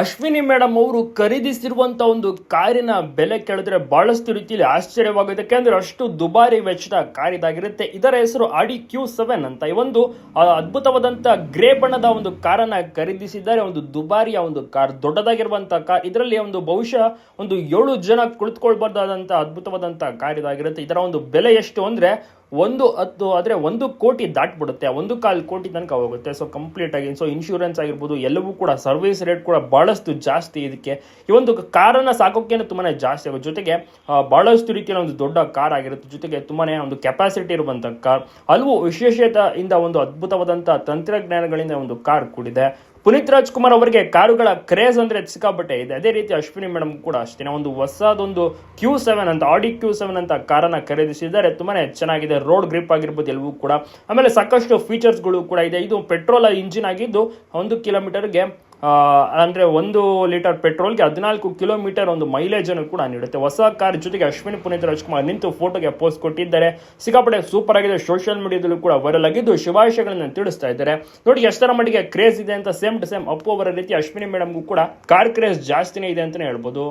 Ashwini madam ಅವರು ಖರೀದಿಸಿರುವಂಥ ಒಂದು ಕಾರಿನ ಬೆಲೆ ಕೇಳಿದ್ರೆ ಬಹಳಷ್ಟು ರೀತಿಯಲ್ಲಿ ಆಶ್ಚರ್ಯವಾಗುತ್ತೆ. ಯಾಕೆಂದ್ರೆ ಅಷ್ಟು ದುಬಾರಿ ವೆಚ್ಚದ ಕಾರ್ ಇದಾಗಿರುತ್ತೆ ಇದರ ಹೆಸರು ಆಡಿ ಕ್ಯೂ ಸೆವೆನ್ ಅಂತ. ಈ ಒಂದು ಅದ್ಭುತವಾದಂಥ ಗ್ರೇ ಬಣ್ಣದ ಒಂದು ಕಾರನ್ನ ಖರೀದಿಸಿದ್ದಾರೆ. ಒಂದು ದುಬಾರಿಯ ಒಂದು ಕಾರ್ ದೊಡ್ಡದಾಗಿರುವಂಥ ಕಾರ್. ಇದರಲ್ಲಿ ಒಂದು ಬಹುಶಃ ಒಂದು ಏಳು ಜನ ಕುಳಿತುಕೊಳ್ಬಾರ್ದಾದಂಥ ಅದ್ಭುತವಾದಂಥ ಕಾರ್ ಇದಾಗಿರುತ್ತೆ ಇದರ ಒಂದು ಬೆಲೆ ಎಷ್ಟು ಅಂದ್ರೆ ಒಂದು ಹತ್ತು ಆದರೆ ಒಂದು ಕೋಟಿ ದಾಟ್ಬಿಡುತ್ತೆ. ಒಂದು ಕಾಲು ಕೋಟಿ ತನಕ ಹೋಗುತ್ತೆ. ಸೊ ಕಂಪ್ಲೀಟ್ ಆಗಿ ಸೊ ಇನ್ಶೂರೆನ್ಸ್ ಆಗಿರ್ಬೋದು, ಎಲ್ಲವೂ ಕೂಡ ಸರ್ವಿಸ್ ರೇಟ್ ಕೂಡ ಭಾಳಷ್ಟು ಜಾಸ್ತಿ ಇದಕ್ಕೆ. ಈ ಒಂದು ಕಾರನ್ನ ಸಾಕೋಕ್ಕೇನೆ ತುಂಬಾ ಜಾಸ್ತಿ ಆಗುತ್ತೆ. ಜೊತೆಗೆ ಭಾಳಷ್ಟು ರೀತಿಯ ಒಂದು ದೊಡ್ಡ ಕಾರ್ ಆಗಿರುತ್ತೆ. ಜೊತೆಗೆ ತುಂಬಾ ಒಂದು ಕೆಪಾಸಿಟಿ ಇರುವಂಥ ಕಾರ್ ಹಲವು ವಿಶೇಷತೆಯಿಂದ ಒಂದು ಅದ್ಭುತವಾದಂಥ ತಂತ್ರಜ್ಞಾನಗಳಿಂದ ಒಂದು ಕಾರ್ ಕೂಡಿದೆ. ಪುನೀತ್ ರಾಜ್ಕುಮಾರ್ ಅವರಿಗೆ ಕಾರುಗಳ ಕ್ರೇಜ್ ಅಂದ್ರೆ ಸಿಕ್ಕಾಪಟ್ಟೆ ಇದೆ. ಅದೇ ರೀತಿ ಅಶ್ವಿನಿ ಮೇಡಮ್ ಕೂಡ ಅಷ್ಟೇ. ಒಂದು ಹೊಸದೊಂದು ಕ್ಯೂ ಸೆವೆನ್ ಅಂತ ಆಡಿ ಕ್ಯೂ ಸೆವೆನ್ ಅಂತ ಕಾರನ್ನ ಖರೀದಿಸಿದ್ದಾರೆ. ತುಂಬಾನೇ ಚೆನ್ನಾಗಿದೆ. ರೋಡ್ ಗ್ರಿಪ್ ಆಗಿರ್ಬೋದು ಎಲ್ಲವೂ ಕೂಡ. ಆಮೇಲೆ ಸಾಕಷ್ಟು ಫೀಚರ್ಸ್ಗಳು ಕೂಡ ಇದೆ. ಇದು ಪೆಟ್ರೋಲ್ ಇಂಜಿನ್ ಆಗಿದ್ದು ಒಂದು ಕಿಲೋಮೀಟರ್ಗೆ ಅಂದ್ರೆ ಒಂದು ಲೀಟರ್ ಪೆಟ್ರೋಲ್ಗೆ ಹದಿನಾಲ್ಕು ಕಿಲೋಮೀಟರ್ ಒಂದು ಮೈಲೇಜ್ ಅನ್ನು ಕೂಡ ನೀಡುತ್ತೆ. ಹೊಸ ಕಾರ್ ಜೊತೆಗೆ ಅಶ್ವಿನಿ ಪುನೀತ್ ರಾಜ್ಕುಮಾರ್ ನಿಂತು ಫೋಟೋಗೆ ಪೋಸ್ಟ್ ಕೊಟ್ಟಿದ್ದಾರೆ. ಸಿಕ್ಕಾಪಟ್ಟೆ ಸೂಪರ್ ಆಗಿದೆ. ಸೋಷಿಯಲ್ ಮೀಡಿಯಾದಲ್ಲೂ ಕೂಡ ವೈರಲ್ ಆಗಿದ್ದು ಶುಭಾಶಯಗಳನ್ನು ತಿಳಿಸ್ತಾ ಇದ್ದಾರೆ. ನೋಡಿ, ಎಷ್ಟರ ಮಟ್ಟಿಗೆ ಕ್ರೇಜ್ ಇದೆ ಅಂತ ಸೇಮ್ ಟು ಸೇಮ್ ಅಪ್ಪು ಅವರ ರೀತಿ ಅಶ್ವಿನಿ ಮೇಡಮ್ಗೂ ಕೂಡ ಕಾರ್ ಕ್ರೇಜ್ ಜಾಸ್ತಿನೇ ಇದೆ ಅಂತಲೇ ಹೇಳ್ಬೋದು.